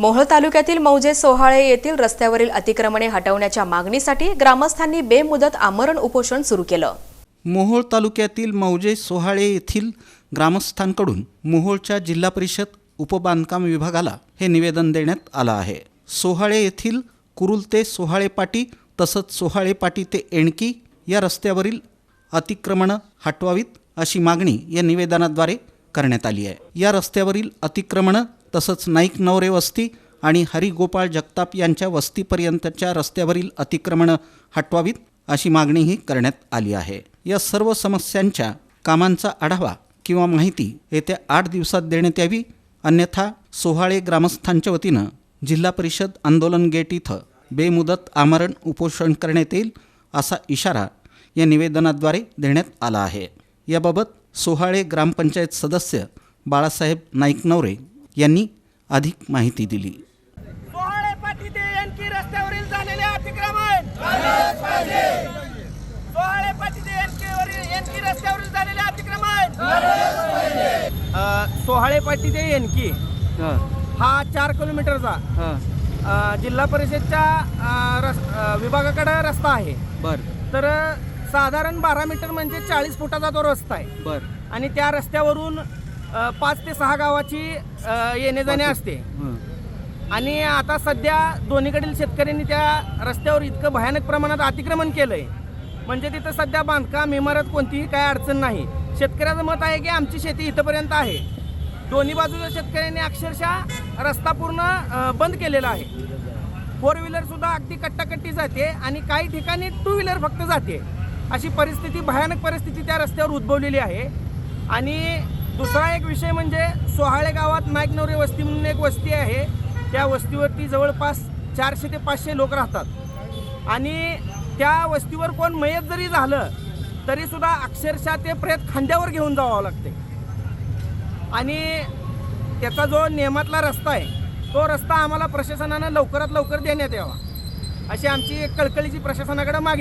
मोहोळ तालुक्यातील मौजे सोहाळे येथील रस्त्यावरील अतिक्रमणे हटवण्याच्या मागणीसाठी ग्रामस्थांनी बेमुदत आमरण उपोषण सुरू केलं. मोहोळ तालुक्यातील मौजे सोहाळे येथील ग्रामस्थांकडून मोहोळच्या जिल्हा परिषद उपबांधकाम विभागाला हे निवेदन देण्यात आलं आहे. सोहाळे येथील कुरुल ते सोहाळे पाटी तसंच सोहाळे पाटी ते एणकी या रस्त्यावरील अतिक्रमणं हटवावीत अशी मागणी या निवेदनाद्वारे करण्यात आली आहे. या रस्त्यावरील अतिक्रमणं तसंच नाईक नवरे वस्ती आणि हरिगोपाळ जगताप यांच्या वस्तीपर्यंतच्या रस्त्यावरील अतिक्रमणं हटवावीत अशी मागणीही करण्यात आली आहे. या सर्व समस्यांच्या कामांचा आढावा किंवा माहिती येत्या आठ दिवसात देण्यात यावी. अन्यथा सोहाळे ग्रामस्थांच्या वतीनं जिल्हा परिषद आंदोलन गेट इथं बेमुदत आमरण उपोषण करण्यात येईल असा इशारा या निवेदनाद्वारे देण्यात आला आहे. याबाबत सोहाळे ग्रामपंचायत सदस्य बाळासाहेब नाईकनवरे यांनी अधिक माहिती दिली. सोहाळे पाटी ते एनकी रस्त्यावरील झालेले अतिक्रमण. सोहाळे पाटी ते एनकी वरील एनकी रस्त्यावरील झालेले अतिक्रमण. सोहाळे पाटी ते एनकी हा चार किलोमीटरचा. जिल्हा परिषदच्या विभागाकडे रस्ता आहे. बर. तर साधारण बारा मीटर म्हणजे चाळीस फुटाचा तो रस्ता आहे. बर. आणि त्या रस्त्यावरून पाच ते सहा गावाची येणे जाणे असते. आणि आता सध्या दोन्हीकडील शेतकऱ्यांनी त्या रस्त्यावर इतकं भयानक प्रमाणात अतिक्रमण केलंय. म्हणजे तिथं सध्या बांधकाम इमारत कोणतीही काय अडचण नाही. शेतकऱ्याचं मत आहे की आमची शेती इथंपर्यंत आहे. दोन्ही बाजूच्या शेतकऱ्यांनी अक्षरशः रस्ता पूर्ण बंद केलेला आहे. फोर व्हीलर सुद्धा अगदी कट्टाकट्टी जाते आणि काही ठिकाणी टू व्हीलर फक्त जाते. अशी परिस्थिती भयानक परिस्थिती त्या रस्त्यावर उद्भवलेली आहे. आणि दुसरा एक विषय म्हणजे सोहाळे गावात नाईकनवरे वस्ती म्हणून एक वस्ती आहे. त्या वस्तीवरती जवळपास चारशे ते पाचशे लोक राहतात. आणि त्या वस्तीवर कोण मयत जरी झालं तरीसुद्धा अक्षरशः ते प्रेत खांद्यावर घेऊन जावं लागते. आणि त्याचा जो नियमातला रस्ता आहे तो रस्ता आम्हाला प्रशासनानं लवकरात लवकर देण्यात यावा. अशी आमची एक कळकळीची प्रशासनाकडे मागणी